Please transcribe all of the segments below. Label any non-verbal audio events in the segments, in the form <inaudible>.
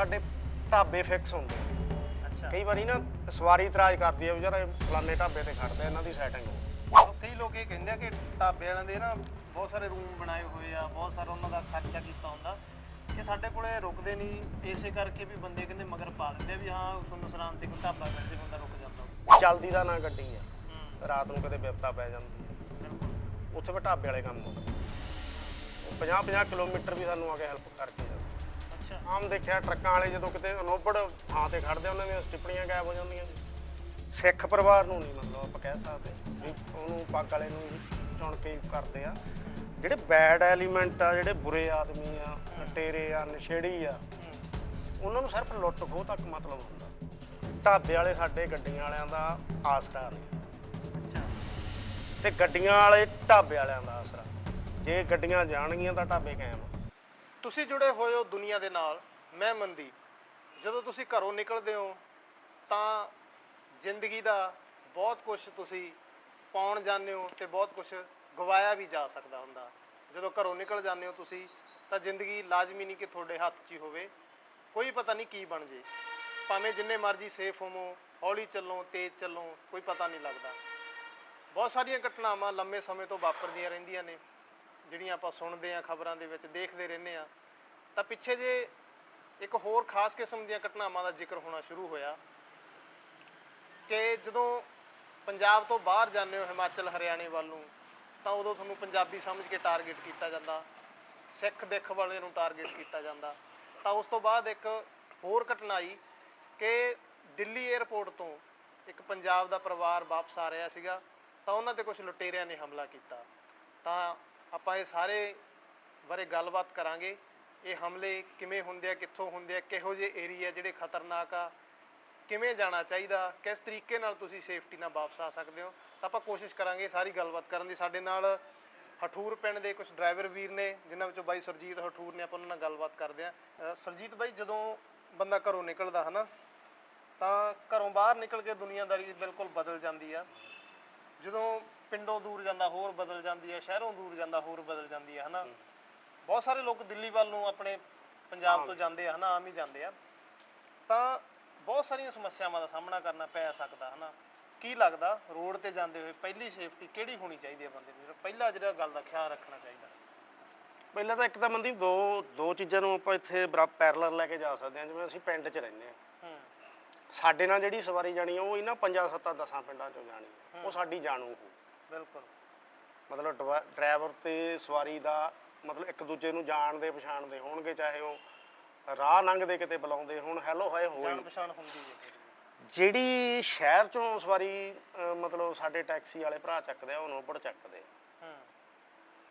ਸਾਡੇ ਢਾਬੇ ਫਿਕਸ ਹੁੰਦੇ। ਅੱਛਾ। ਕਈ ਵਾਰੀ ਨਾ ਸਵਾਰੀ ਇਤਰਾਜ਼ ਕਰਦੀ ਆ ਵੀ ਯਾਰ ਇਹ ਫਲਾਣੇ ਢਾਬੇ ਤੇ ਖੜਦੇ ਆ, ਇਹਨਾਂ ਦੀ ਸੈਟਿੰਗ ਹੋ ਕਈ ਲੋਕ ਇਹ ਕਹਿੰਦੇ ਆ ਕਿ ਢਾਬੇ ਵਾਲਿਆਂ ਦੇ ਨਾ ਬਹੁਤ ਸਾਰੇ ਰੂਮ ਬਣਾਏ ਹੋਏ ਆ ਬਹੁਤ ਸਾਰਾ ਉਹਨਾਂ ਦਾ ਖਰਚਾ ਕੀਤਾ ਹੁੰਦਾ ਇਹ ਸਾਡੇ ਕੋਲੇ ਰੁਕਦੇ ਨਹੀਂ ਇਸੇ ਕਰਕੇ ਵੀ ਬੰਦੇ ਕਹਿੰਦੇ ਮਗਰ ਪਾ ਦਿੰਦੇ ਆ ਵੀ ਹਾਂ ਤੁਹਾਨੂੰ ਸਰਾਂ ਤੇ ਕੋਈ ਢਾਬਾ ਮਿਲ ਜੇ ਬੰਦਾ ਰੁਕ ਜਾਂਦਾ। ਚੱਲਦੀ ਦਾ ਨਾ ਗੱਡੀ ਆ। ਹੂੰ। ਰਾਤ ਨੂੰ ਕਦੇ ਵਿਪਤਾ ਪੈ ਜਾਂਦੀ ਆ। ਬਿਲਕੁਲ। ਉੱਥੇ ਵੀ ਢਾਬੇ ਵਾਲੇ ਕੰਮ ਹੁੰਦੇ 50 50 ਕਿਲੋਮੀਟਰ ਵੀ ਸਾਨੂੰ ਆ ਕੇ ਹੈਲਪ ਕਰਕੇ ਜਾਂਦੇ। ਆਮ ਦੇਖਿਆ ਟਰੱਕਾਂ ਵਾਲੇ ਜਦੋਂ ਕਿਤੇ ਅਨੋਬੜ ਥਾਂ ਤੇ ਖੜਦੇ ਉਹਨਾਂ ਦੀਆਂ ਸਟਿੱਪਣੀਆਂ ਗਾਇਬ ਹੋ ਜਾਂਦੀਆਂ ਸੀ। ਸਿੱਖ ਪਰਿਵਾਰ ਨੂੰ ਨਹੀਂ ਮਤਲਬ ਆਪਾਂ ਕਹਿ ਸਕਦੇ। ਵੀ ਉਹਨੂੰ ਪੱਗ ਵਾਲੇ ਨੂੰ ਚੁਣ ਕੇ ਕਰਦੇ ਆ। ਜਿਹੜੇ ਬੈਡ ਐਲੀਮੈਂਟ ਆ ਜਿਹੜੇ ਬੁਰੇ ਆਦਮੀ ਆ ਟੇਰੇ ਆ ਨਸ਼ੇੜੀ ਆ ਉਹਨਾਂ ਨੂੰ ਸਿਰਫ ਲੁੱਟ ਖੋਹ ਤੱਕ ਮਤਲਬ ਹੁੰਦਾ। ਢਾਬੇ ਵਾਲੇ ਸਾਡੇ ਗੱਡੀਆਂ ਵਾਲਿਆਂ ਦਾ ਆਸਰਾ ਨੇ ਅੱਛਾ। ਤੇ ਗੱਡੀਆਂ ਵਾਲੇ ਢਾਬੇ ਵਾਲਿਆਂ ਦਾ ਆਸਰਾ। ਜੇ ਗੱਡੀਆਂ ਜਾਣਗੀਆਂ ਤਾਂ ਢਾਬੇ ਕਾਇਮ ਆ। ਤੁਸੀਂ ਜੁੜੇ ਹੋਏ ਹੋ ਦੁਨੀਆ ਦੇ ਨਾਲ, ਮੈਂ ਮਨਦੀਪ। ਜਦੋਂ ਤੁਸੀਂ ਘਰੋਂ ਨਿਕਲਦੇ ਹੋ, ਤਾਂ ਜ਼ਿੰਦਗੀ ਦਾ ਬਹੁਤ ਕੁਝ ਤੁਸੀਂ ਪਾਉਣ ਜਾਂਦੇ ਹੋ ਤੇ ਬਹੁਤ ਕੁਝ ਗਵਾਇਆ ਵੀ ਜਾ ਸਕਦਾ ਹੁੰਦਾ। ਜਦੋਂ ਘਰੋਂ ਨਿਕਲ ਜਾਂਦੇ ਹੋ ਤੁਸੀਂ, ਤਾਂ ਜ਼ਿੰਦਗੀ ਲਾਜ਼ਮੀ ਨਹੀਂ ਕਿ ਤੁਹਾਡੇ ਹੱਥ 'ਚ ਹੀ ਹੋਵੇ। ਕੋਈ ਪਤਾ ਨਹੀਂ ਕੀ ਬਣ ਜੇ। ਭਾਵੇਂ ਜਿੰਨੇ ਮਰਜ਼ੀ ਸੇਫ ਹੋਵੋ, ਹੌਲੀ ਚੱਲੋ, ਤੇਜ਼ ਚੱਲੋ, ਕੋਈ ਪਤਾ ਨਹੀਂ ਲੱਗਦਾ। ਬਹੁਤ ਸਾਰੀਆਂ ਘਟਨਾਵਾਂ ਲੰਮੇ ਸਮੇਂ ਤੋਂ ਵਾਪਰਦੀਆਂ ਰਹਿੰਦੀਆਂ ਨੇ। ਜਿਹੜੀਆਂ ਆਪਾਂ ਸੁਣਦੇ ਆ ਖਬਰਾਂ ਦੇ ਵਿੱਚ, ਦੇਖਦੇ ਰਹਿੰਦੇ ਆ ਤਾਂ ਪਿੱਛੇ ਜੇ ਇੱਕ ਹੋਰ ਖਾਸ ਕਿਸਮ ਦੀਆਂ ਘਟਨਾਵਾਂ ਦਾ ਜ਼ਿਕਰ ਹੋਣਾ ਸ਼ੁਰੂ ਹੋਇਆ ਕਿ ਜਦੋਂ ਪੰਜਾਬ ਤੋਂ ਬਾਹਰ ਜਾਂਦੇ ਹੋ ਹਿਮਾਚਲ, ਹਰਿਆਣੇ ਵੱਲ ਨੂੰ, ਤਾਂ ਉਦੋਂ ਤੁਹਾਨੂੰ ਪੰਜਾਬੀ ਸਮਝ ਕੇ ਟਾਰਗੇਟ ਕੀਤਾ ਜਾਂਦਾ, ਸਿੱਖ ਦਿੱਖ ਵਾਲੇ ਨੂੰ ਟਾਰਗੇਟ ਕੀਤਾ ਜਾਂਦਾ। ਤਾਂ ਉਸ ਤੋਂ ਬਾਅਦ ਇੱਕ ਹੋਰ ਘਟਨਾ ਆਈ ਕਿ ਦਿੱਲੀ 에ਅਰਪੋਰਟ ਤੋਂ ਇੱਕ ਪੰਜਾਬ ਦਾ ਪਰਿਵਾਰ ਵਾਪਸ ਆ ਰਿਹਾ ਸੀਗਾ, ਤਾਂ ਉਹਨਾਂ ਤੇ ਕੁਝ ਲੁਟੇਰਿਆਂ ਨੇ ਹਮਲਾ ਕੀਤਾ। ਤਾਂ ਆਪਾਂ ਇਹ ਸਾਰੇ ਬਾਰੇ ਗੱਲਬਾਤ ਕਰਾਂਗੇ। ਇਹ ਹਮਲੇ ਕਿਵੇਂ ਹੁੰਦੇ ਆ, ਕਿੱਥੋਂ ਹੁੰਦੇ ਆ, ਕਿਹੋ ਜਿਹੇ ਏਰੀਆ ਜਿਹੜੇ ਖਤਰਨਾਕ ਆ, ਕਿਵੇਂ ਜਾਣਾ ਚਾਹੀਦਾ, ਕਿਸ ਤਰੀਕੇ ਨਾਲ ਤੁਸੀਂ ਸੇਫਟੀ ਨਾਲ ਵਾਪਸ ਆ ਸਕਦੇ ਹੋ। ਤਾਂ ਆਪਾਂ ਕੋਸ਼ਿਸ਼ ਕਰਾਂਗੇ ਸਾਰੀ ਗੱਲਬਾਤ ਕਰਨ ਦੀ। ਸਾਡੇ ਨਾਲ ਹਠੂਰ ਪਿੰਡ ਦੇ ਕੁਝ ਡਰਾਈਵਰ ਵੀਰ ਨੇ, ਜਿਨ੍ਹਾਂ ਵਿੱਚੋਂ ਬਾਈ ਸਰਜੀਤ ਹਠੂਰ ਨੇ ਆਪਾਂ ਉਹਨਾਂ ਨਾਲ ਗੱਲਬਾਤ ਕਰਦੇ ਆ ਸਰਜੀਤ ਬਾਈ, ਜਦੋਂ ਬੰਦਾ ਘਰੋਂ ਨਿਕਲਦਾ, ਹਨਾ, ਤਾਂ ਘਰੋਂ ਬਾਹਰ ਨਿਕਲ ਕੇ ਦੁਨੀਆਦਾਰੀ ਬਿਲਕੁਲ ਬਦਲ ਜਾਂਦੀ ਆ। ਜਦੋਂ ਪਿੰਡੋਂ ਦੂਰ ਜਾਂਦਾ ਹੋਰ ਬਦਲ ਜਾਂਦੀ ਹੈ ਸ਼ਹਿਰੋਂ ਦੂਰ ਜਾਂਦਾ ਹੋਰ ਬਦਲ ਜਾਂਦੀ ਹੈ ਹਨਾ? ਬਹੁਤ ਸਾਰੇ ਲੋਕ ਦਿੱਲੀ ਵੱਲ ਨੂੰ ਆਪਣੇ ਪੰਜਾਬ ਤੋਂ ਜਾਂਦੇ ਆ ਹਨਾ? ਆਮ ਹੀ ਜਾਂਦੇ ਆ। ਤਾਂ ਬਹੁਤ ਸਾਰੀਆਂ ਸਮੱਸਿਆਵਾਂ ਦਾ ਸਾਹਮਣਾ ਕਰਨਾ ਪੈ ਸਕਦਾ ਹਨਾ? ਕੀ ਲੱਗਦਾ ਰੋਡ ਤੇ ਜਾਂਦੇ ਹੋਏ ਪਹਿਲੀ ਸੇਫਟੀ ਕਿਹੜੀ ਹੋਣੀ ਚਾਹੀਦੀ ਹੈ ਬੰਦੇ ਨੂੰ ਪਹਿਲਾ ਜਿਹੜਾ ਗੱਲ ਦਾ ਖਿਆਲ ਰੱਖਣਾ ਚਾਹੀਦਾ। ਪਹਿਲਾਂ ਤਾਂ ਇੱਕ ਤਾਂ ਮੰਦੀ ਦੋ ਦੋ ਚੀਜ਼ਾਂ ਨੂੰ ਆਪਾਂ ਇੱਥੇ ਪੈਰਲਰ ਲੈ ਕੇ ਜਾ ਸਕਦੇ ਹਾਂ ਜਿਵੇਂ ਅਸੀਂ ਪਿੰਡ 'ਚ ਰਹਿੰਦੇ ਹਾਂ। ਸਾਡੇ ਨਾਲ ਜਿਹੜੀ ਸਵਾਰੀ ਜਾਣੀ ਉਹ ਇਹਨਾਂ ਪੰਜਾਂ ਸੱਤਾਂ ਦਸਾਂ ਪਿੰਡਾਂ 'ਚੋਂ ਜਾਣੀ। ਉਹ ਸਾਡੀ ਜਾਣੂ ਹੋ। ਬਿਲਕੁਲ। ਮਤਲਬ ਡਰਾਈਵਰ ਤੇ ਸਵਾਰੀ ਦਾ ਮਤਲਬ ਇੱਕ ਦੂਜੇ ਨੂੰ ਜਾਣਦੇ ਪਛਾਣਦੇ ਹੋਣਗੇ ਚਾਹੇ ਉਹ ਰਾਹ ਲੰਘਦੇ ਕਿਤੇ ਬੁਲਾਉਂਦੇ ਹੋਣ ਹੈਲੋ ਹਾਏ ਹੋਏ ਜਾਣ ਪਛਾਣ ਹੁੰਦੀ ਹੈ ਜਿਹੜੀ। ਸ਼ਹਿਰ ਚੋਂ ਸਵਾਰੀ ਮਤਲਬ ਸਾਡੇ ਟੈਕਸੀ ਵਾਲੇ ਭਰਾ ਚੱਕਦੇ ਆ ਉਹ ਨੋਬੜ ਚੱਕਦੇ ਆ। ਹੂੰ।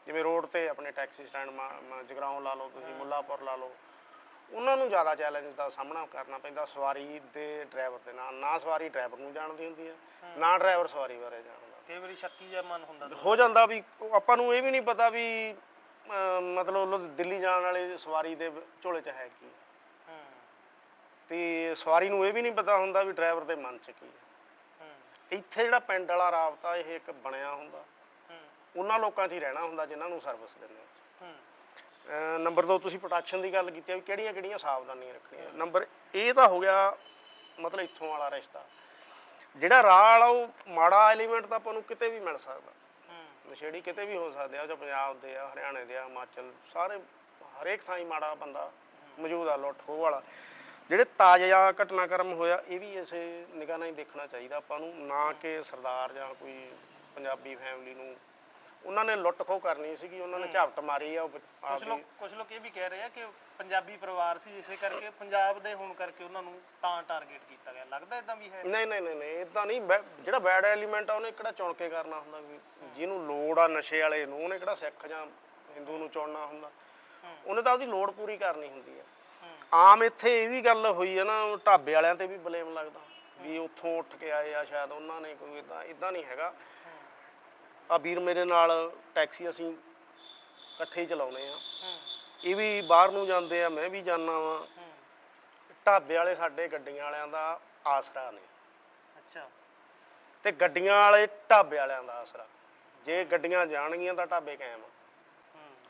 ਜਿਵੇਂ ਰੋਡ ਤੇ ਆਪਣੇ ਟੈਕਸੀ ਸਟੈਂਡ ਜਗਰਾਉਂ ਲਾ ਲਓ ਤੁਸੀਂ ਮੁੱਲਾਪੁਰ ਲਾ ਲਓ ਉਹਨਾਂ ਨੂੰ ਜ਼ਿਆਦਾ ਚੈਲੰਜ ਦਾ ਸਾਹਮਣਾ ਕਰਨਾ ਪੈਂਦਾ ਸਵਾਰੀ ਦੇ ਡਰਾਈਵਰ ਦੇ ਨਾਲ। ਨਾ ਸਵਾਰੀ ਡਰਾਈਵਰ ਨੂੰ ਜਾਣਦੀ ਹੁੰਦੀ ਹੈ। ਨਾ ਡਰਾਈਵਰ ਸਵਾਰੀ ਬਾਰੇ ਜਾਣਦਾ। ਕਈ ਵਾਰੀ ਸ਼ੱਕੀ ਜਿਹਾ ਮਨ ਹੁੰਦਾ ਹੋ ਜਾਂਦਾ ਵੀ ਉਹ ਆਪਾਂ ਨੂੰ ਇਹ ਵੀ ਨਹੀਂ ਪਤਾ ਵੀ ਮਤਲਬ ਲੁ- ਦਿੱਲੀ ਜਾਣ ਵਾਲੇ ਸਵਾਰੀ ਦੇ ਝੋਲੇ 'ਚ ਹੈ ਕੀ। ਹੂੰ। ਤੇ ਸਵਾਰੀ ਨੂੰ ਇਹ ਵੀ ਨਹੀਂ ਪਤਾ ਹੁੰਦਾ ਵੀ ਡਰਾਈਵਰ ਦੇ ਮਨ 'ਚ ਕੀ ਹੈ। ਹੂੰ। ਇੱਥੇ ਜਿਹੜਾ ਪਿੰਡ ਵਾਲਾ ਰਾਬਤਾ ਇਹ ਇੱਕ ਬਣਿਆ ਹੁੰਦਾ। ਹੂੰ। ਉਹਨਾਂ ਲੋਕਾਂ 'ਚ ਹੀ ਰਹਿਣਾ ਹੁੰਦਾ ਜਿਨ੍ਹਾਂ ਨੂੰ ਸਰਵਿਸ ਦਿੰਦੇ ਆ ਹੂੰ। ਅਹ ਨੰਬਰ 2 ਤੁਸੀਂ ਪ੍ਰੋਟੈਕਸ਼ਨ ਦੀ ਗੱਲ ਕੀਤੀ ਹੈ ਵੀ ਕਿਹੜੀਆਂ ਕਿਹੜੀਆਂ ਸਾਵਧਾਨੀਆਂ ਰੱਖਣੀਆਂ। ਨੰਬਰ ਇਹ ਤਾਂ ਹੋ ਗਿਆ ਮਤਲਬ ਇੱਥੋਂ ਵਾਲਾ ਰਿਸ਼ਤਾ। ਜਿਹੜਾ ਰਾਹ ਵਾਲਾ ਉਹ ਮਾੜਾ ਐਲੀਮੈਂਟ ਤਾਂ ਆਪਾਂ ਨੂੰ ਕਿਤੇ ਵੀ ਮਿਲ ਸਕਦਾ। ਨਸ਼ੇੜੀ ਕਿਤੇ ਵੀ ਹੋ ਸਕਦੇ ਆ ਉਹ 'ਚ ਪੰਜਾਬ ਦੇ ਆ ਹਰਿਆਣੇ ਦੇ ਆ ਹਿਮਾਚਲ ਸਾਰੇ ਹਰੇਕ ਥਾਂ ਹੀ ਮਾੜਾ ਬੰਦਾ ਮੌਜੂਦ ਆ ਲੁੱਟ ਖੋਹ ਵਾਲਾ। ਜਿਹੜੇ ਤਾਜ਼ਾ ਘਟਨਾਕ੍ਰਮ ਹੋਇਆ ਇਹ ਵੀ ਇਸੇ ਨਿਗਾਹ ਨਾਲ ਹੀ ਦੇਖਣਾ ਚਾਹੀਦਾ ਆਪਾਂ ਨੂੰ ਨਾ ਕਿ ਸਰਦਾਰ ਜਾਂ ਕੋਈ ਪੰਜਾਬੀ ਫੈਮਿਲੀ ਨੂੰ ਉਹਨਾਂ ਨੇ ਲੁੱਟ ਖੋਹ ਕਰਨੀ ਸੀਗੀ ਉਹਨਾਂ ਨੇ ਝਾਪਟ ਮਾਰੀ ਆ ਉਹ ਕੁਝ ਲੋਕ ਕੁਝ ਲੋਕ ਇਹ ਵੀ ਕਹਿ ਰਹੇ ਆ ਕਿ ਪੰਜਾਬੀ ਪਰਿਵਾਰ ਸੀ ਇਸੇ ਕਰਕੇ ਪੰਜਾਬ ਦੇ ਹੋਣ ਕਰਕੇ ਉਹਨਾਂ ਨੂੰ ਤਾਂ ਟਾਰਗੇਟ ਕੀਤਾ ਗਿਆ। ਲੱਗਦਾ ਇਦਾਂ ਵੀ ਹੈ? ਨਹੀਂ ਨਹੀਂ ਨਹੀਂ ਨਹੀਂ ਇਦਾਂ ਨਹੀਂ। ਬੈ- ਜਿਹੜਾ ਬੈਡ ਐਲੀਮੈਂਟ ਆ ਉਹਨੇ ਕਿਹੜਾ ਚੁਣ ਕੇ ਕਰਨਾ ਹੁੰਦਾ ਵੀ ਜਿਹਨੂੰ ਲੋੜ ਆ ਨਸ਼ੇ ਵਾਲੇ ਨੂੰ ਉਹਨੇ ਕਿਹੜਾ ਸਿੱਖ ਜਾਂ ਹਿੰਦੂ ਨੂੰ ਚੁਣਨਾ ਹੁੰਦਾ। ਉਹਨੇ ਤਾਂ ਉਹਦੀ ਲੋੜ ਪੂਰੀ ਕਰਨੀ ਹੁੰਦੀ ਆ। ਹੂੰ। ਆਮ ਇੱਥੇ ਇਹ ਵੀ ਗੱਲ ਹੋਈ ਹੈ ਨਾ ਢਾਬੇ ਵਾਲਿਆਂ ਤੇ ਵੀ ਬਲੇਮ ਲੱਗਦਾ। ਵੀ ਉੱਥੋਂ ਉੱਠ ਕੇ ਆਏ ਆ ਸ਼ਾਇਦ ਉਹਨਾਂ ਨੇ ਕੋਈ ਇਦਾਂ ਇਦਾਂ ਨਹੀਂ ਹੈਗਾ। ਆ ਵੀਰ ਮੇਰੇ ਨਾਲ ਟੈਕਸੀ ਅਸੀਂ ਇਕੱਠੇ ਹੀ ਚਲਾਉਨੇ ਆ ਇਹ ਵੀ ਬਾਹਰ ਨੂੰ ਜਾਂਦੇ ਆ ਮੈਂ ਵੀ ਜਾਂਦਾ ਵਾਂ। ਢਾਬੇ ਵਾਲੇ ਸਾਡੇ ਗੱਡੀਆਂ ਵਾਲਿਆਂ ਦਾ ਆਸਰਾ ਨੇ। ਅੱਛਾ। ਤੇ ਗੱਡੀਆਂ ਵਾਲੇ ਢਾਬੇ ਵਾਲਿਆਂ ਦਾ ਆਸਰਾ। ਜੇ ਗੱਡੀਆਂ ਜਾਣਗੀਆਂ ਤਾਂ ਢਾਬੇ ਕਾਇਮ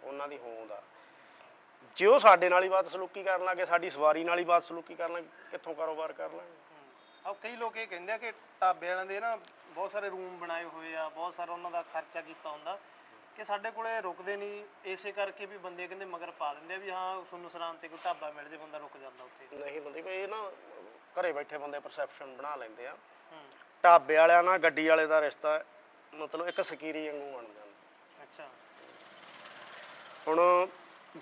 ਉਹਨਾਂ ਦੀ ਹੋਂਦ ਆ। ਜੇ ਉਹ ਸਾਡੇ ਨਾਲ ਹੀ ਬਾਤ ਸਲੂਕੀ ਕਰਨ ਲੱਗੇ ਸਾਡੀ ਸਵਾਰੀ ਨਾਲ ਹੀ ਬਾਤ ਸਲੂਕੀ ਕਰਨ ਲੱਗੇ ਕਿੱਥੋਂ ਕਾਰੋਬਾਰ ਕਰ ਲਾਂਗੇ? ਆ ਕਈ ਲੋਕ ਇਹ ਕਹਿੰਦੇ ਆ ਕਿ ਢਾਬੇ ਵਾਲਿਆਂ ਦੇ ਨਾ ਬਹੁਤ ਸਾਰੇ ਰੂਮ ਬਣਾਏ ਹੋਏ ਆ ਬਹੁਤ ਸਾਰਾ ਉਹਨਾਂ ਦਾ ਖਰਚਾ ਕੀਤਾ ਹੁੰਦਾ ਕਿ ਸਾਡੇ ਕੋਲੇ ਰੁਕਦੇ ਨਹੀਂ। ਇਸੇ ਕਰਕੇ ਵੀ ਬੰਦੇ ਕਹਿੰਦੇ ਮਗਰ ਪਾ ਦਿੰਦੇ ਆ ਵੀ ਹਾਂ ਸੁੰਨ ਸਰਾਂ ਤੇ ਕੋਈ ਢਾਬਾ ਮਿਲ ਜੇ ਬੰਦਾ ਰੁਕ ਜਾਂਦਾ ਉੱਥੇ। ਨਹੀਂ ਬੰਦੀ ਇਹ ਨਾ ਘਰੇ ਬੈਠੇ ਬੰਦੇ ਪਰਸੈਪਸ਼ਨ ਬਣਾ ਲੈਂਦੇ ਆ। ਢਾਬੇ ਵਾਲਿਆਂ ਨਾਲ ਗੱਡੀ ਵਾਲੇ ਦਾ ਰਿਸ਼ਤਾ ਮਤਲਬ ਇੱਕ ਸਕੀਰੀ ਵਾਂਗੂ ਬਣ ਜਾਂਦਾ। ਅੱਛਾ। ਹੁਣ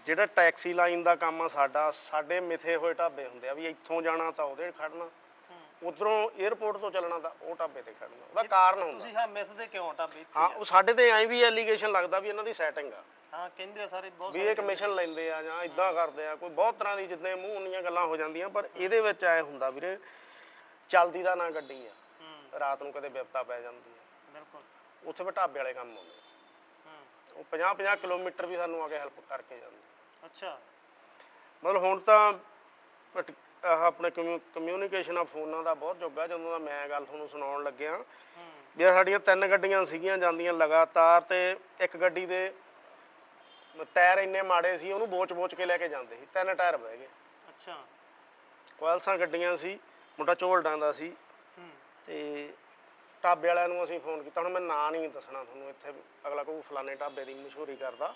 ਜਿਹੜਾ ਟੈਕਸੀ ਲਾਈਨ ਦਾ ਕੰਮ ਆ ਸਾਡਾ ਸਾਡੇ ਮਿਥੇ ਹੋਏ ਢਾਬੇ ਹੁੰਦੇ ਆ ਵੀ ਇੱਥੋਂ ਜਾਣਾ ਤਾਂ ਉਹਦੇ ਖੜਨਾ ਉਧਰੋਂ 에ਅਰਪੋਰਟ ਤੋਂ ਚੱਲਣਾ ਤਾਂ ਉਹ ਢਾਬੇ ਤੇ ਖੜਨਾ। ਉਹਦਾ ਕਾਰਨ ਹੁੰਦਾ। ਤੁਸੀਂ ਹਾਂ ਮਿਸ ਦੇ ਕਿਉਂ ਇੱਥੇ ਹਾਂ ਉਹ ਸਾਡੇ ਤੇ ਐਂ ਵੀ ਐਲੀਗੇਸ਼ਨ ਲੱਗਦਾ ਵੀ ਇਹਨਾਂ ਦੀ ਸੈਟਿੰਗ ਆ। ਹਾਂ ਕਹਿੰਦੇ ਆ ਸਾਰੇ ਬਹੁਤ ਵੀ ਇਹ ਕਮਿਸ਼ਨ ਲੈਂਦੇ ਆ ਜਾਂ ਇਦਾਂ ਕਰਦੇ ਆ ਕੋਈ ਬਹੁਤ ਤਰ੍ਹਾਂ ਦੀ ਜਿੱਦਾਂ ਮੂੰਹ ਉਨੀਆਂ ਗੱਲਾਂ ਹੋ ਜਾਂਦੀਆਂ ਪਰ ਇਹਦੇ ਵਿੱਚ ਐ ਹੁੰਦਾ ਵੀਰੇ ਚੱਲਦੀ ਦਾ ਨਾ ਗੱਡੀ ਆ। ਹੂੰ। ਰਾਤ ਨੂੰ ਕਦੇ ਵਿਪਤਾ ਪੈ ਜਾਂਦੀ ਆ। ਬਿਲਕੁਲ। ਉੱਥੇ ਵੀ ਢਾਬੇ ਵਾਲੇ ਕੰਮ ਆਉਂਦੇ ਹੂੰ। ਉਹ 50 50 ਕਿਲੋਮੀਟਰ ਵੀ ਸਾਨੂੰ ਆ ਕੇ ਹੈਲਪ ਕਰਕੇ ਜਾਂਦੇ ਅੱਛਾ। ਮਤਲਬ ਹੁਣ ਤਾਂ ਪਟ- ਆਹ ਆਪਣੇ ਕਮਿਊਨੀਕੇਸ਼ਨ ਆ ਫੋਨਾਂ ਦਾ ਬਹੁਤ ਜੁਗ ਜਦੋਂ ਦਾ ਮੈਂ ਗੱਲ ਤੁਹਾਨੂੰ ਸੁਣਾਉਣ ਲੱਗਿਆ। ਵੀ ਆਹ ਸਾਡੀਆਂ ਤਿੰਨ ਗੱਡੀਆਂ ਸੀਗੀਆਂ ਜਾਂਦੀਆਂ ਲਗਾਤਾਰ ਤੇ ਇੱਕ ਗੱਡੀ ਦੇ ਟਾਇਰ ਇੰਨੇ ਮਾੜੇ ਸੀ ਉਹਨੂੰ ਬੋਚ-ਬੋਚ ਕੇ ਲੈ ਕੇ ਜਾਂਦੇ ਸੀ ਤਿੰਨ ਟਾਇਰ ਬਹਿ ਗਏ। ਅੱਛਾ। ਕੋਇਲਸਾਂ ਗੱਡੀਆਂ ਸੀ ਮੁੰਡਾ ਝੋਲਡਾਂ ਦਾ ਸੀ। ਤੇ ਢਾਬੇ ਵਾਲਿਆਂ ਨੂੰ ਅਸੀਂ ਫੋਨ ਕੀਤਾ ਹੁਣ ਮੈਂ ਨਾਂ ਨਹੀਂ ਦੱਸਣਾ ਤੁਹਾਨੂੰ ਇੱਥੇ ਅਗਲਾ ਕੋਈ ਫਲਾਣੇ ਢਾਬੇ ਦੀ ਮਸ਼ਹੂਰੀ ਕਰਦਾ।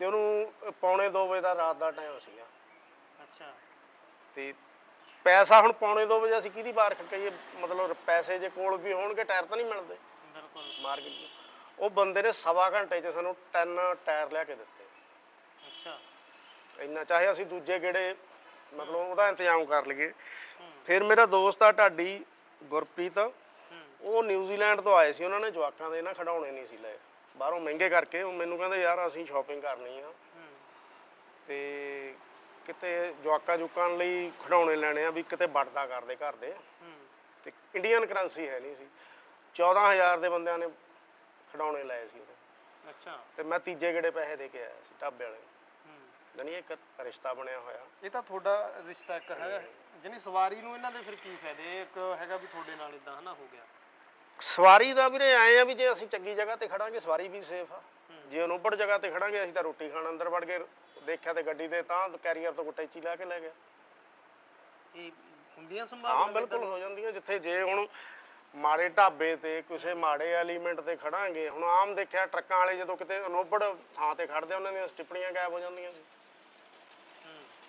ਤੇ ਉਹਨੂੰ ਪੌਣੇ 2 ਵਜੇ ਦਾ ਰਾਤ ਦਾ ਟਾਈਮ ਸੀਗਾ। ਅੱਛਾ। ਤੇ ਪੈਸਾ ਹੁਣ ਪੌਣੇ 2 ਵਜੇ ਅਸੀਂ ਕਿਹਦੀ ਬਾਰ ਕਹੀਏ? ਮਤਲਬ ਪੈਸੇ ਜੇ ਕੋਲ ਵੀ ਹੋਣਗੇ ਟਾਇਰ ਤਾਂ ਨਹੀਂ ਮਿਲਦੇ। ਬਿਲਕੁਲ। ਮਾਰਕੀਟ ਨੂੰ ਉਹ ਬੰਦੇ ਨੇ ਸਵਾ ਘੰਟੇ 'ਚ ਸਾਨੂੰ 10 ਟਾਇਰ ਲਿਆ ਕੇ ਦਿੱਤੇ। ਅੱਛਾ। ਇੰਨਾ ਚਾਹੇ ਅਸੀਂ ਦੂਜੇ ਗੇੜੇ ਮਤਲਬ ਉਹਦਾ ਇੰਤਜ਼ਾਮ ਕਰ ਲਈਏ। ਫਿਰ ਮੇਰਾ ਦੋਸਤ ਆ ਢਾਡੀ ਗੁਰਪ੍ਰੀਤ। ਉਹ ਨਿਊਜ਼ੀਲੈਂਡ ਤੋਂ ਆਏ ਸੀ। ਉਹਨਾਂ ਨੇ ਜਵਾਕਾਂ ਦੇ ਨਾ ਖਿਡੌਣੇ ਨਹੀਂ ਸੀ ਲਏ। ਬਾਹਰੋਂ ਮਹਿੰਗੇ ਕਰਕੇ ਉਹ ਮੈਨੂੰ ਕਹਿੰਦੇ ਯਾਰ ਅਸੀਂ ਸ਼ਾਪਿੰਗ ਕਰਨੀ ਆ। ਤੇ ਕਿਤੇ ਜਵਾਕਾਂ ਜੁਕਾਂ ਲਈ ਖਿਡੌਣੇ ਲੈਣੇ ਆ ਵੀ ਕਿਤੇ ਵੜਦਾ ਕਰਦੇ ਘਰ ਦੇ। ਹੂੰ ਤੇ ਇੰਡੀਅਨ ਕਰੰਸੀ ਹੈ ਨਹੀਂ ਸੀ। 14000 ਦੇ ਬੰਦਿਆਂ ਨੇ ਖਿਡੌਣੇ ਲਏ ਸੀ ਉਹਦੇ। ਅੱਛਾ। ਤੇ ਮੈਂ ਤੀਜੇ ਗੇੜੇ ਪੈਸੇ ਦੇ ਕੇ ਆਇਆ ਸੀ ਢਾਬੇ ਵਾਲੇ ਨੂੰ। ਹੂੰ। ਜਾਣੀ ਇੱਕ ਰਿਸ਼ਤਾ ਬਣਿਆ ਹੋਇਆ। ਇਹ ਤਾਂ ਤੁਹਾਡਾ ਰਿਸ਼ਤਾ ਇੱਕ ਹੈਗਾ ਜਾਨੀ ਸਵਾਰੀ ਨੂੰ ਇਹਨਾਂ ਦੇ ਫਿਰ ਕੀ ਫਾਇਦੇ? ਇੱਕ ਹੈਗਾ ਵੀ ਤੁਹਾਡੇ ਨਾਲ ਇਦਾਂ ਹਨਾ ਹੋ ਗਿਆ। ਸਵਾਰੀ ਦਾ ਵੀਰੇ ਆਏ ਆ ਵੀ ਜੇ ਅਸੀਂ ਚੰਗੀ ਜਗ੍ਹਾ ਤੇ ਖੜਾਂਗੇ ਸਵਾਰੀ ਵੀ ਸੇਫ ਆ। ਜੇ ਅਨੁਪੜ ਜਗ੍ਹਾ ਤੇ ਖੜਾਂਗੇ ਅਸੀਂ ਤਾਂ ਰੋਟੀ ਖਾਣ ਅੰਦਰ ਵੜ ਗਏ। ਦੇਖਿਆ ਤੇ ਗੱਡੀ ਦੇ ਤਾਂ ਕੈਰੀਅਰ ਤੋਂ ਗੁੱਟੇਚੀ ਲਾ ਕੇ ਲੈ ਗਿਆ। ਇਹ ਹੁੰਦੀਆਂ ਹਾਂ ਬਿਲਕੁਲ ਹੋ ਜਾਂਦੀਆਂ ਜਿੱਥੇ ਜੇ ਹੁਣ ਮਾੜੇ ਢਾਬੇ ਤੇ ਕਿਸੇ ਮਾੜੇ ਐਲੀਮੈਂਟ ਤੇ ਖੜਾਂਗੇ ਹੁਣ ਆਮ ਦੇਖਿਆ ਟਰੱਕਾਂ ਵਾਲੇ ਜਦੋਂ ਕਿਤੇ ਅਨੋਬੜ ਥਾਂ ਤੇ ਖੜਦੇ ਉਹਨਾਂ ਦੀਆਂ ਸਟਿੱਪਣੀਆਂ ਗਾਇਬ ਹੋ ਜਾਂਦੀਆਂ ਸੀ।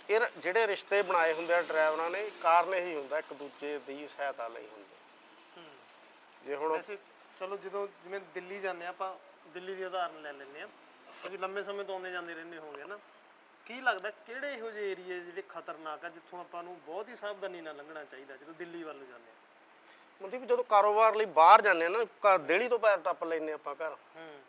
ਇਹ ਜਿਹੜੇ ਰਿਸ਼ਤੇ ਬਣਾਏ ਹੁੰਦੇ ਆ ਡਰਾਈਵਰਾਂ ਨੇ ਕਾਰਨ ਇਹੀ ਹੁੰਦਾ ਇੱਕ ਦੂਜੇ ਦੀ ਸਹਾਇਤਾ ਲਈ ਹੁੰਦੀ। ਹੂੰ। ਜੇ ਹੁਣ ਚਲੋ ਜਦੋਂ ਜਿਵੇਂ ਦਿੱਲੀ ਜਾਂਦੇ ਆਪਾਂ ਦਿੱਲੀ ਦੀ ਉਦਾਹਰਨ ਲੈ ਲੈਂਦੇ ਆ ਕਿਉਂਕਿ ਲੰਮੇ ਸਮੇਂ ਤੋਂ ਆਉਂਦੇ ਜਾਂਦੇ ਰਹਿੰਦੇ ਹੋਗੇ ਨਾ। ਕੀ ਲੱਗਦਾ ਕਿਹੜੇ ਇਹੋ ਜਿਹੇ ਏਰੀਏ ਜਿਹੜੇ ਖਤਰਨਾਕ ਆ ਜਿੱਥੋਂ ਆਪਾਂ ਨੂੰ ਬਹੁਤ ਹੀ ਸਾਵਧਾਨੀ ਨਾਲ ਲੰਘਣਾ ਚਾਹੀਦਾ ਜਦੋਂ ਦਿੱਲੀ ਵੱਲ ਨੂੰ ਜਾਂਦੇ ਆ ਵੀ ਜਦੋਂ ਕਾਰੋਬਾਰ ਲਈ ਬਾਹਰ ਜਾਂਦੇ ਆ ਨਾ ਘਰ ਦੇਲੀ ਤੋਂ ਪੈਰ ਟੱਪ ਲੈਂਦੇ ਆਪਾਂ ਘਰ। ਹੂੰ।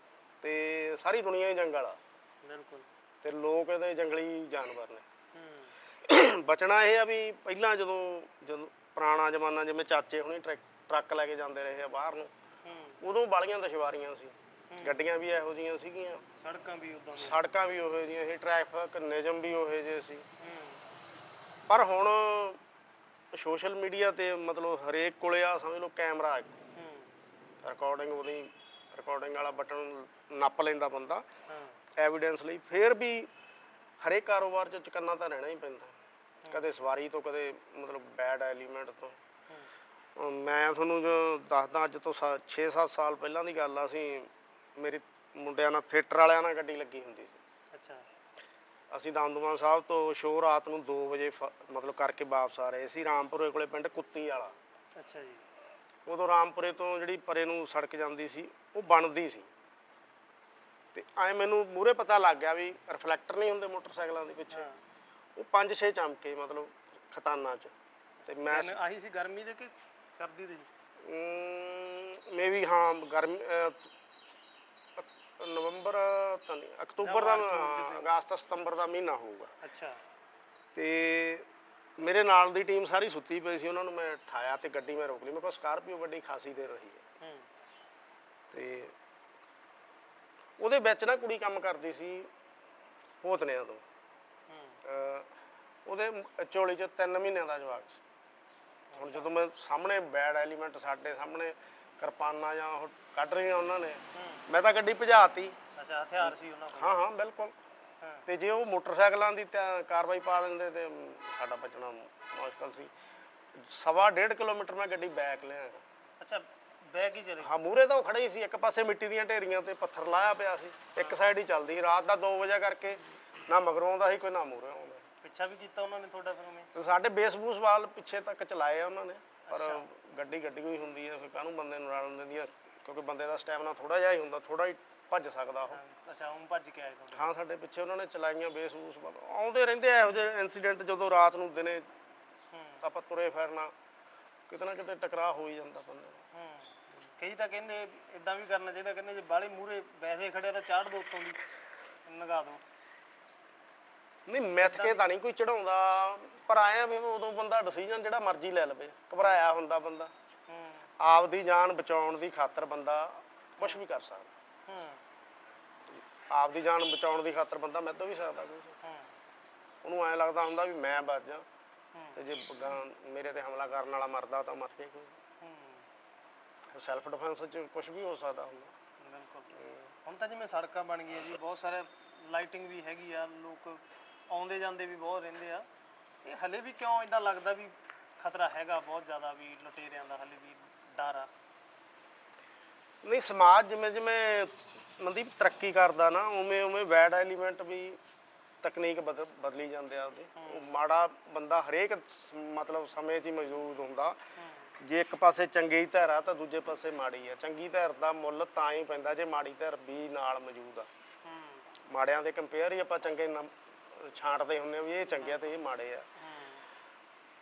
ਤੇ ਸਾਰੀ ਦੁਨੀਆ ਹੀ ਜੰਗਲ ਆ। ਬਿਲਕੁਲ। ਤੇ ਲੋਕ ਇਹਦੇ ਜੰਗਲੀ ਜਾਨਵਰ ਨੇ। ਹੂੰ। <coughs> ਬਚਣਾ ਇਹ ਆ ਵੀ ਪਹਿਲਾਂ ਜਦੋਂ ਜਦੋਂ ਪੁਰਾਣਾ ਜ਼ਮਾਨਾ ਜਿਵੇਂ ਚਾਚੇ ਹੁਣੀ ਟਰੱਕ ਟਰੱਕ ਲੈ ਕੇ ਜਾਂਦੇ ਰਹੇ ਆ ਬਾਹਰ ਨੂੰ ਹੂੰ। ਉਦੋਂ ਬਾਲੀਆਂ ਦੁਸ਼ਵਾਰੀਆਂ ਸੀ। ਗੱਡੀਆਂ ਵੀ ਇਹੋ ਜੀਆਂ ਸੀਗੀਆਂ। ਸੜਕਾਂ ਵੀ ਉਦਾਂ ਦੀਆਂ। ਸੜਕਾਂ ਵੀ ਉਹੋ ਜਿਹੀਆਂ ਸੀ ਟ੍ਰੈਫਿਕ ਨਿਯਮ ਵੀ ਉਹੋ ਜਿਹੇ ਸੀ। ਪਰ ਹੁਣ ਸੋਸ਼ਲ ਮੀਡੀਆ ਤੇ ਮਤਲਬ ਹਰੇਕ ਕੋਲੇ ਆ ਸਮਝ ਲਓ ਕੈਮਰਾ ਹੂੰ। ਰਿਕਾਰਡਿੰਗ ਉਹਦੀ ਰਿਕਾਰਡਿੰਗ ਵਾਲਾ ਬਟਨ ਨੱਪ ਲੈਂਦਾ ਬੰਦਾ। ਐਵੀਡੈਂਸ ਲਈ ਫਿਰ ਵੀ ਹਰੇਕ ਕਾਰੋਬਾਰ 'ਚ ਚੁਕੰਨਾ ਤਾਂ ਰਹਿਣਾ ਹੀ ਪੈਂਦਾ। ਕਦੇ ਸਵਾਰੀ ਤੋਂ ਕਦੇ ਮਤਲਬ ਬੈਡ ਐਲੀਮੈਂਟ ਤੋਂ। ਮੈਂ ਤੁਹਾਨੂੰ ਜੋ ਦੱਸਦਾ ਅੱਜ ਤੋਂ 6-7 ਸਾਲ ਪਹਿਲਾਂ ਦੀ ਗੱਲ ਆ ਅਸੀਂ ਮੇਰੀ ਮੁੰਡਿਆਂ ਨਾਲ ਥੀਏਟਰ ਵਾਲਿਆਂ ਨਾਲ ਗੱਡੀ ਲੱਗੀ ਹੁੰਦੀ ਸੀ। ਅੱਛਾ। ਅਸੀਂ ਦਮਦਮਾ ਸਾਹਿਬ ਤੋਂ ਸ਼ੋਅ ਰਾਤ ਨੂੰ 2 ਵਜੇ ਫ- ਮਤਲਬ ਕਰਕੇ ਵਾਪਸ ਆ ਰਹੇ ਸੀ ਰਾਮਪੁਰੇ ਕੋਲੇ ਪਿੰਡ ਕੁੱਤੀ ਵਾਲਾ। ਅੱਛਾ ਜੀ। ਉਦੋਂ ਰਾਮਪੁਰੇ ਤੋਂ ਜਿਹੜੀ ਪਰੇ ਨੂੰ ਸੜਕ ਜਾਂਦੀ ਸੀ ਉਹ ਬਣਦੀ ਸੀ। ਤੇ ਐ ਮੈਨੂੰ ਮੂਰੇ ਪਤਾ ਲੱਗ ਗਿਆ ਵੀ ਰਿਫਲੈਕਟਰ ਨਹੀਂ ਹੁੰਦੇ ਮੋਟਰਸਾਈਕਲਾਂ ਦੇ ਪਿੱਛੇ। ਹਾਂ। ਉਹ ਪੰਜ ਛੇ ਚਮਕੇ ਮਤਲਬ ਖਤਾਨਾਂ 'ਚ। ਤੇ ਮੈਂ ਆਹੀ ਸੀ ਗਰਮੀ ਦੇ ਕਿ ਸਰਦੀ ਦੇ ਮੇਬੀ ਹਾਂ ਗਰਮੀ ਅਹ, ਨਵੰਬਰ ਤਾਂ ਨਹੀਂ ਅਕਤੂਬਰ ਦਾ ਅਗਸਤ ਸਤੰਬਰ ਦਾ ਮਹੀਨਾ ਹੋਊਗਾ। ਅੱਛਾ। ਤੇ ਮੇਰੇ ਨਾਲ ਦੀ ਟੀਮ ਸਾਰੀ ਸੁੱਤੀ ਪਈ ਸੀ ਉਹਨਾਂ ਨੂੰ ਮੈਂ ਠਾਇਆ ਤੇ ਗੱਡੀ ਮੈਂ ਰੋਕ ਲਈ। ਮੇਰੇ ਕੋਲ ਸਕਾਰਪੀਓ ਗੱਡੀ ਖਾਸੀ ਦੇਰ ਰਹੀ ਹੈ। ਤੇ ਉਹਦੇ ਵਿੱਚ ਨਾ ਕੁੜੀ ਕੰਮ ਕਰਦੀ ਸੀ ਪੋਤਨਿਆਂ ਤੋਂ। ਉਹਦੇ ਚੋਲੀ 'ਚ 3 ਮਹੀਨਿਆਂ ਦਾ ਜਵਾਕ ਸੀ। ਹੁਣ ਜਦੋਂ ਮੈਂ ਸਾਹਮਣੇ ਬੈਡ ਐਲੀਮੈਂਟ ਸਾਡੇ ਸਾਹਮਣੇ ਕਿਰਪਾਨਾਂ ਜਾਂ ਉਹ ਕੱਢ ਰਹੀਆਂ ਉਹਨਾਂ ਨੇ। ਮੈਂ ਤਾਂ ਗੱਡੀ ਭਜਾਤੀ। ਅੱਛਾ ਹਥਿਆਰ ਸੀ ਉਹਨਾਂ ਕੋਲ। ਹਾਂ ਹਾਂ ਬਿਲਕੁਲ। ਤੇ ਜੇ ਉਹ ਮੋਟਰਸਾਈਕਲਾਂ ਦੀ ਤਾਂ ਕਾਰਵਾਈ ਪਾ ਦਿੰਦੇ ਤੇ ਸਾਡਾ ਬਚਣਾ ਮੁਸ਼ਕਲ ਸੀ। ਸਵਾ ਡੇਢ ਕਿਲੋਮੀਟਰ ਮੈਂ ਗੱਡੀ ਬੈਕ ਲਿਆ ਅੱਛਾ ਬੈਗ ਹੀ ਚਲੇ ਹਾਂ ਮੂਰੇ ਤਾਂ ਉਹ ਖੜੇ ਹੀ ਸੀ। ਇੱਕ ਪਾਸੇ ਮਿੱਟੀ ਦੀਆਂ ਢੇਰੀਆਂ ਤੇ ਪੱਥਰ ਲਾਇਆ ਪਿਆ ਸੀ। ਇੱਕ ਸਾਈਡ ਹੀ ਚੱਲਦੀ ਸੀ। ਰਾਤ ਦਾ 2 ਵਜੇ ਕਰਕੇ ਨਾ ਮਗਰੋਂ ਆਉਂਦਾ ਸੀ ਕੋਈ ਨਾ ਮੂਰੇ ਆਉਂਦਾ। ਪਿੱਛਾ ਵੀ ਕੀਤਾ ਉਹਨਾਂ ਨੇ ਤੁਹਾਡਾ ਫਿਰ ਉਵੇਂ? ਸਾਡੇ ਬੇਸ ਬੂਸ ਵਾਲ ਪਿੱਛੇ ਤੱਕ ਚਲਾਏ ਆ ਉਹਨਾਂ ਨੇ। ਪਰ ਗੱਡੀ ਗੱਡੀ ਕੋਈ ਹੁੰਦੀ ਹੈ ਫਿਰ ਕਾਹਨੂੰ ਬੰਦੇ ਨੂੰ ਰਲਣ ਦਿੰਦੀ ਆ ਕਿਉਂਕਿ ਬੰਦੇ ਦਾ ਸਟੈਮਿਨਾ ਥੋੜਾ ਜਿਹਾ ਹੀ ਹੁੰਦਾ ਥੋੜਾ ਹੀ ਭੱਜ ਸਕਦਾ ਉਹ। ਹਾਂ, ਅੱਛਾ ਉਹ ਭੱਜ ਕੇ ਆਏ ਤੁਹਾਡੇ। ਹਾਂ ਸਾਡੇ ਪਿੱਛੇ ਉਹਨਾਂ ਨੇ ਚਲਾਈਆਂ ਬੇਸ ਬੂਸ ਵਾਲ ਆਉਂਦੇ ਰਹਿੰਦੇ ਆ ਇਹੋ ਜਿਹੇ ਇਨਸੀਡੈਂਟ ਜਦੋਂ ਰਾਤ ਨੂੰ ਦਿਨੇ ਹੂੰ। ਆਪਾਂ ਤੁਰੇ ਫਿਰਨਾ ਕਿਤੇ ਨਾ ਕਿਤੇ ਟਕਰਾਅ ਹੋ ਹੀ ਜਾਂਦਾ ਬੰਦੇ ਹੂੰ ਕਈ ਤਾਂ ਕਹਿੰਦੇ ਇਦਾਂ ਵੀ ਕਰਨਾ ਚਾਹੀਦਾ ਕਹਿੰਦੇ ਜੇ ਬਾਹਲੇ ਮੂਰੇ ਵੈਸੇ ਖੜਿਆ ਤਾਂ ਚਾੜ ਦੋ ਉੱਤੋਂ ਦੀ ਨਗਾ ਦੋ। ਨਹੀਂ ਮਿੱਥ ਕੇ ਤਾਂ ਨਹੀਂ ਕੋਈ ਚੜਾਉਂਦਾ ਪਰ ਆਇਆ ਵੀ ਉਦੋਂ ਬੰਦਾ ਡਿਸੀਜਨ ਜਿਹੜਾ ਮਰਜ਼ੀ ਲੈ ਲਵੇ ਘਬਰਾਇਆ ਹੁੰਦਾ ਬੰਦਾ। ਹੂੰ ਆਪਦੀ ਜਾਨ ਬਚਾਉਣ ਦੀ ਖਾਤਰ ਬੰਦਾ ਕੁਝ ਵੀ ਕਰ ਸਕਦਾ। ਹੂੰ। ਆਪਦੀ ਜਾਨ ਬਚਾਉਣ ਦੀ ਖਾਤਰ ਬੰਦਾ ਮਿੱਧ ਵੀ ਸਕਦਾ ਕੁਝ ਹੂੰ। ਉਹਨੂੰ ਐਂ ਲੱਗਦਾ ਹੁੰਦਾ ਵੀ ਮੈਂ ਬਚ ਜਾ। ਤੇ ਜੇ ਮੇਰੇ ਤੇ ਹਮਲਾ ਕਰਨ ਵਾਲਾ ਮਰਦਾ ਤਾਂ ਮਰ ਜੇ ਕੋਈ। ਹੂੰ। ਸੈਲਫ ਡਿਫੈਂਸ ਚ ਕੁਝ ਵੀ ਹੋ ਸਕਦਾ ਹੁੰਦਾ। ਬਿਲਕੁਲ। ਹੁਣ ਤਾਂ ਜਿਵੇਂ ਸੜਕਾਂ ਬਣ ਗਈਆਂ ਜੀ ਬਹੁਤ ਸਾਰੇ ਲਾਈਟਿੰਗ ਵੀ ਹੈਗੀ ਆ ਲੋਕ ਆਉਂਦੇ ਜਾਂਦੇ ਵੀ ਬਹੁਤ ਰਹਿੰਦੇ ਆ। ਇਹ ਹਲੇ ਵੀ ਕਿਉਂ ਇਦਾਂ ਲੱਗਦਾ ਵੀ ਖਤਰਾ ਹੈਗਾ ਬਹੁਤ ਜ਼ਿਆਦਾ ਵੀ ਲੁਟੇਰਿਆਂ ਦਾ ਹਲੇ ਵੀ ਡਰ ਆ ਨਹੀਂ ਸਮਾਜ ਜਿਵੇਂ ਜਿਵੇਂ ਮਨਦੀਪ ਤਰੱਕੀ ਕਰਦਾ ਨਾ ਉਵੇਂ ਉਵੇਂ ਬੈਡ ਐਲੀਮੈਂਟ ਵੀ ਤਕਨੀਕ ਬਦਲ ਬਦਲੀ ਜਾਂਦੇ ਆ ਉਹਦੇ। ਉਹ ਮਾੜਾ ਬੰਦਾ ਹਰੇਕ ਸ- ਮਤਲਬ ਸਮੇਂ 'ਚ ਹੀ ਮੌਜੂਦ ਹੁੰਦਾ। ਜੇ ਇੱਕ ਪਾਸੇ ਚੰਗੀ ਧਿਰ ਆ ਤਾਂ ਦੂਜੇ ਪਾਸੇ ਮਾੜੀ ਆ। ਚੰਗੀ ਧਿਰ ਦਾ ਮੁੱਲ ਤਾਂ ਹੀ ਪੈਂਦਾ ਜੇ ਮਾੜੀ ਧਿਰ ਵੀ ਨਾਲ ਮੌਜੂਦ ਆ। ਮਾੜਿਆਂ ਦੇ ਕੰਪੇਅਰ ਹੀ ਆਪਾਂ ਚੰਗੇ ਛਾਂਟਦੇ ਹੁੰਦੇ ਆ ਵੀ ਇਹ ਚੰਗੇ ਆ ਤੇ ਇਹ ਮਾੜੇ ਆ।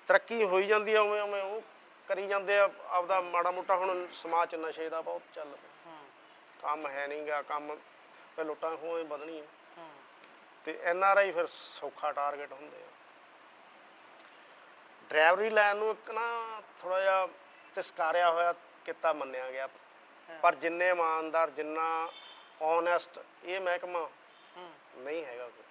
ਤਰੱਕੀ ਹੋਈ ਜਾਂਦੀ ਆ ਉਵੇਂ ਉਵੇਂ ਉਹ ਕਰੀ ਜਾਂਦੇ ਆ ਆਪਦਾ ਮਾੜਾ ਮੋਟਾ ਹੁਣ ਸਮਾਜ 'ਚ ਨਸ਼ੇ ਦਾ ਬਹੁਤ ਚੱਲ ਪਿਆ। ਕੰਮ ਹੈ ਨਹੀਂਗਾ ਕੰਮ ਫਿਰ ਲੁੱਟਾਂ ਖੋਹਾਂ ਹੀ ਵਧਣੀਆਂ। ਹੂੰ। ਤੇ ਐਨ ਆਰ ਆਈ ਫਿਰ ਸੌਖਾ ਟਾਰਗੇਟ ਹੁੰਦੇ ਆ। ਡਰਾਈਵਰੀ ਲਾਈਨ ਨੂੰ ਇੱਕ ਨਾ ਥੋੜਾ ਜਿਹਾ ਤਿਸਕਾਰਿਆ ਹੋਇਆ ਕਿੱਤਾ ਮੰਨਿਆ ਗਿਆ। ਪਰ ਜਿੰਨੇ ਇਮਾਨਦਾਰ ਜਿੰਨਾ ਓਨੈਸਟ ਇਹ ਮਹਿਕਮਾ ਨਹੀਂ ਹੈਗਾ ਕੋਈ।